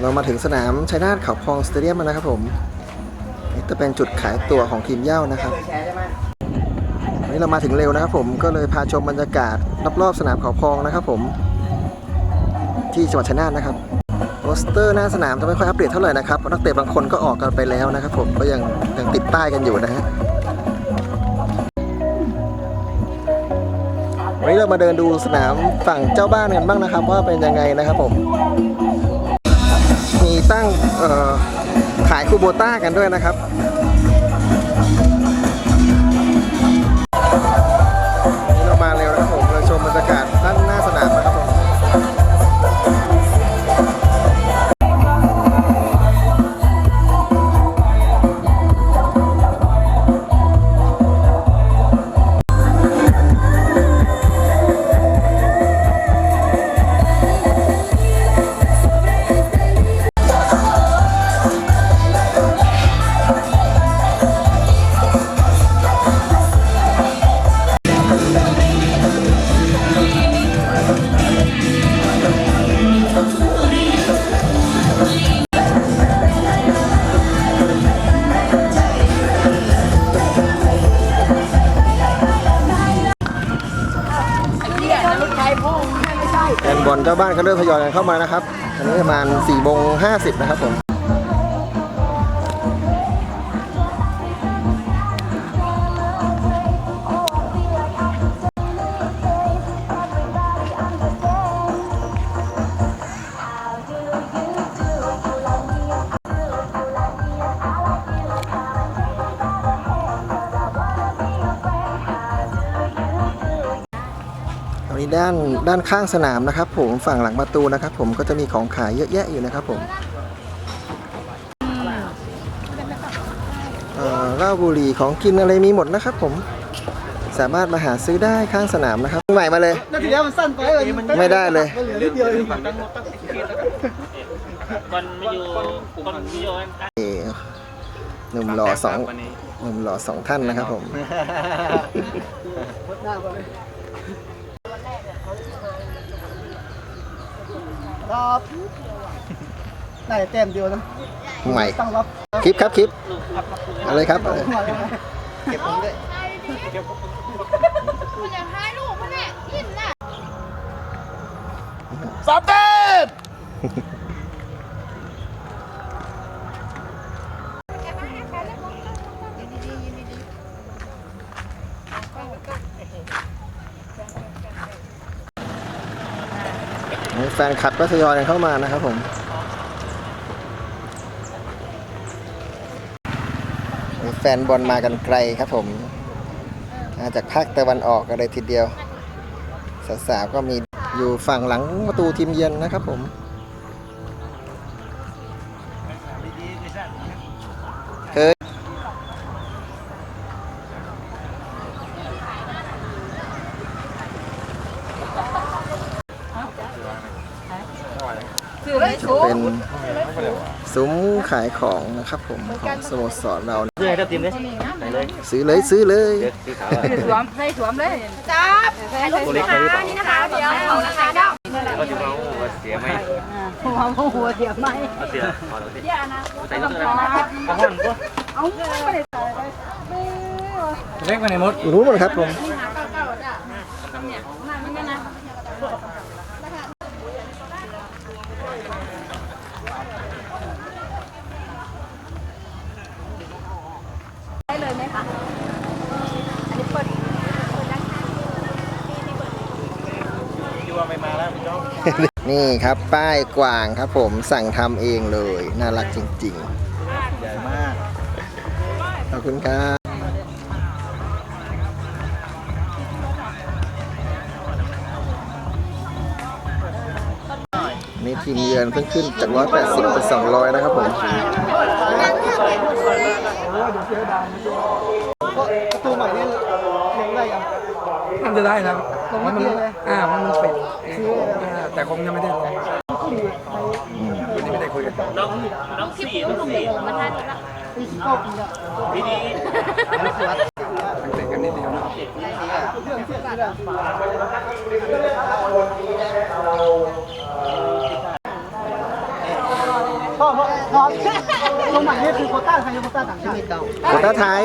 เรามาถึงสนามชัยนาทเขาพองสเตเดียมแล้วนะครับผมนี่จะเป็นจุดขายตั๋วของทีมเย้านะครับวันนี้เรามาถึงเร็วนะครับผมก็เลยพาชมบรรยากาศรอบๆสนามเขาพองนะครับผม ที่จังหวัดชัยนาทนะครับโปสเตอร์หน้าสนามจะไม่ค่อยอัปเดตเท่าไหร่นะครับนักเตะบางคนก็ออกกันไปแล้วนะครับ ผมก็ยังยังติดป้ายกันอยู่นะฮะวันนี้เรามาเดินดูสนามฝั่งเจ้าบ้านกันบ้างนะครับ ว่าเป็นยังไงนะครับผม มีตั้งขายคูโบต้ากันด้วยนะครับ แฟนบอลเจ้าบ้านก็เริ่มทยอยกันเข้ามานะครับอันนี้ประมาณ4ี่โมงห้นะครับผม ตอนนี้ด้านด้านข้างสนามนะครับ ผมฝั่งหลังประตูนะครับ ผมก็จะมีของขายเยอะแยะอยู่นะครับผมเอ่อเหล้าบุหรี่ของกินอะไรมีหมดนะครับ ผมสามารถมาหาซื้อได้ข้างสนามนะครับใหม่มาเลยนาทีนี้มันสั้นไปเลยไม่ได้เลยมันเหลือนิดเดียวเองคนไม่อยู่คนไม่อยู่กันนี่หนุ่มหล่อสองหนุ่มหล่อสองท่านนะครับผม หน้าไปเลยรับได้แต้มเดียวนะใหม่ตั้งรับคลิปครับคลิปเอะไรครับเอาเลยเก็บผมด้วยคุณอยากถ่ายรูปมันเนี่ยยินน่ะสามแต้ม แฟนคลับก็ทยอยกันเข้ามานะครับผมแฟนบอลมากันไกลครับผมมาจากภาคตะวันออกกันเลยทีเดียว สาวๆก็มีอยู่ฝั่งหลังประตูทีมเยือนนะครับผม เป็นซุ้มขายของนะครับผมของสโมสรเราเพื่อให้ทับทิมเลยไหนเลยซื้อเลยซื้อเลยเด็กสีขาวสวมใส่สวมเลยจับถ่ายรูปนะคะนี่นะคะเดี๋ยวเขานะคะเดี๋ยวเขาจะมาว่าเสียไหมหัวหัวเสียบไหมเอาเสียขอเราสิใส่รถเลยกระห้อนก็เอาไม่ได้เล็กไปในมดรู้หมดครับผม ได้เลยไหมคะ อันนี้เปิดอยู่ว่าไม่มาแล้วพี่น้องนี่ครับป้ายกวางครับผมสั่งทำเองเลย น่ารักจริงใหญ่มากๆขอบคุณครับ นี่ทีมเยือนเพิ่งขึ้นจาก 180เป็น200 นะครับผมประตูใหม่นี่ลงได้ยังน่าจะได้นะลงเมื่อกี้เลยอ่ามันเป็ดอ่าแต่คงยังไม่ได้ลงวันนี้ไม่ได้คุยกันน้องน้องสี่น้องสี่ปีเข้าปีละพี่ดีเตะกันนิดเดียวนะ เรื่องเทียบกัน น พ่อพ่อพ่อลงใหม่นี่คือโควต้าไทยหรือโควต้าต่างชาติ โควต้าไทย